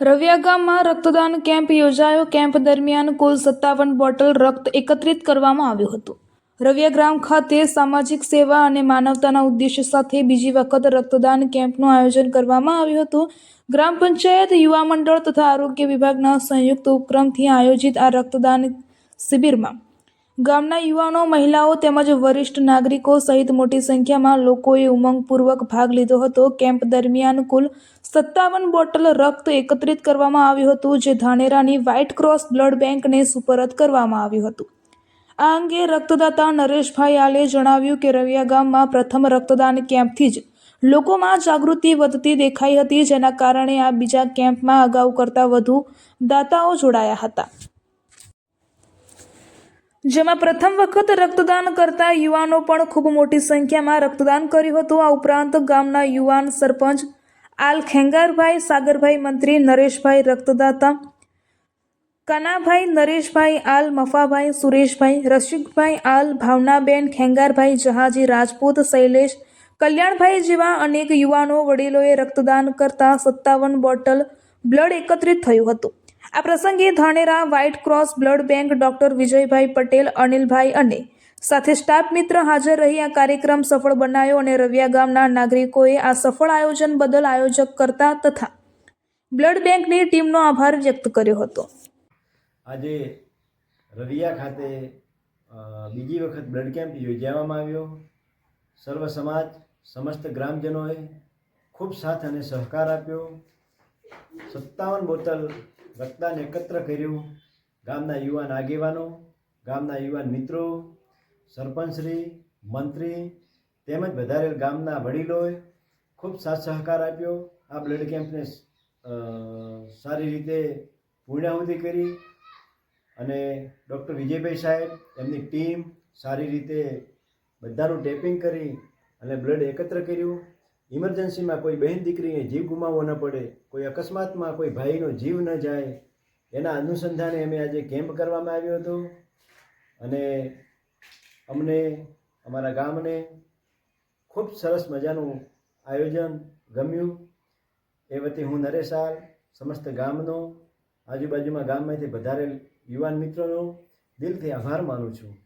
રવિયા ગામમાં રક્તદાન કેમ્પ યોજાયો. કેમ્પ દરમિયાન કુલ સત્તાવન બોટલ રક્ત એકત્રિત કરવામાં આવ્યું હતું. રવિયા ગ્રામ ખાતે સામાજિક સેવા અને માનવતાના ઉદ્દેશ્ય સાથે બીજી વખત રક્તદાન કેમ્પનું આયોજન કરવામાં આવ્યું હતું. ગ્રામ પંચાયત, યુવા મંડળ તથા આરોગ્ય વિભાગના સંયુક્ત ઉપક્રમથી આયોજિત આ રક્તદાન શિબિરમાં ગામના યુવાનો, મહિલાઓ તેમજ વરિષ્ઠ નાગરિકો સહિત મોટી સંખ્યામાં લોકોએ ઉમંગપૂર્વક ભાગ લીધો હતો. કેમ્પ દરમિયાન કુલ સત્તાવન બોટલ રક્ત એકત્રિત કરવામાં આવ્યું હતું, જે ધાનેરાની વ્હાઇટ ક્રોસ બ્લડ બેંકને સુપરત કરવામાં આવ્યું હતું. આ અંગે રક્તદાતા નરેશભાઈ આલે જણાવ્યું કે રવિયા ગામમાં પ્રથમ રક્તદાન કેમ્પથી જ લોકોમાં જાગૃતિ વધતી દેખાઈ હતી, જેના કારણે આ બીજા કેમ્પમાં અગાઉ કરતાં વધુ દાતાઓ જોડાયા હતા. જેમાં પ્રથમ વખત રક્તદાન કરતા યુવાનો પણ ખૂબ મોટી સંખ્યામાં રક્તદાન કર્યું હતું. આ ઉપરાંત ગામના યુવાન સરપંચ આલ ખેંગારભાઈ, સાગરભાઈ મંત્રી નરેશભાઈ રક્તદાતા, કનાભાઈ નરેશભાઈ, આલ મફાભાઈ, સુરેશભાઈ, રસિકભાઈ, આલ ભાવનાબેન, ખેંગારભાઈ, જહાજી, રાજપૂત, શૈલેષ, કલ્યાણભાઈ જેવા અનેક યુવાનો વડીલોએ રક્તદાન કરતા સત્તાવન બોટલ બ્લડ એકત્રિત થયું હતું. આ પ્રસંગે Dhanera white cross blood bank doctor Vijaybhai Patel, Anilbhai અને સાથે સ્ટાફ મિત્ર હાજર રહી આ કાર્યક્રમ સફળ બનાવ્યો અને રવિયા ગામના નાગરિકોએ આ સફળ આયોજન બદલ આયોજક કરતા તથા બ્લડ બેંકની ટીમનો આભાર વ્યક્ત કર્યો હતો. આજે રવિયા ખાતે બીજી વખત બ્લડ કેમ્પ યોજવામાં આવ્યો. સર્વ સમાજ, સમસ્ત ગ્રામજનોએ ખૂબ સાથ અને સહકાર આપ્યો. સત્તાવન બોટલ રક્તદાન એકત્ર કર્યું. ગામના યુવાન આગેવાનો, ગામના યુવાન મિત્રો, સરપંચશ્રી, મંત્રી તેમજ વધારેલ ગામના વડીલોએ ખૂબ સાથ સહકાર આપ્યો. આ બ્લડ કેમ્પને સારી રીતે પૂર્ણાહુતિ કરી અને ડૉક્ટર વિજયભાઈ સાહેબ, એમની ટીમ સારી રીતે બધાનું ટેપિંગ કરી અને બ્લડ એકત્ર કર્યું. ઇમરજન્સીમાં કોઈ બહેન દીકરીને જીવ ગુમાવવો ન પડે, કોઈ અકસ્માતમાં કોઈ ભાઈનો જીવ ન જાય, એના અનુસંધાને અમે આજે કેમ્પ કરવામાં આવ્યો હતો. અને અમને, અમારા ગામને ખૂબ સરસ મજાનું આયોજન ગમ્યું. એ વતી હું નરેશાલ, સમસ્ત ગામનો, આજુબાજુમાં ગામમાંથી વધારેલ યુવાન મિત્રોનો દિલથી આભાર માનું છું.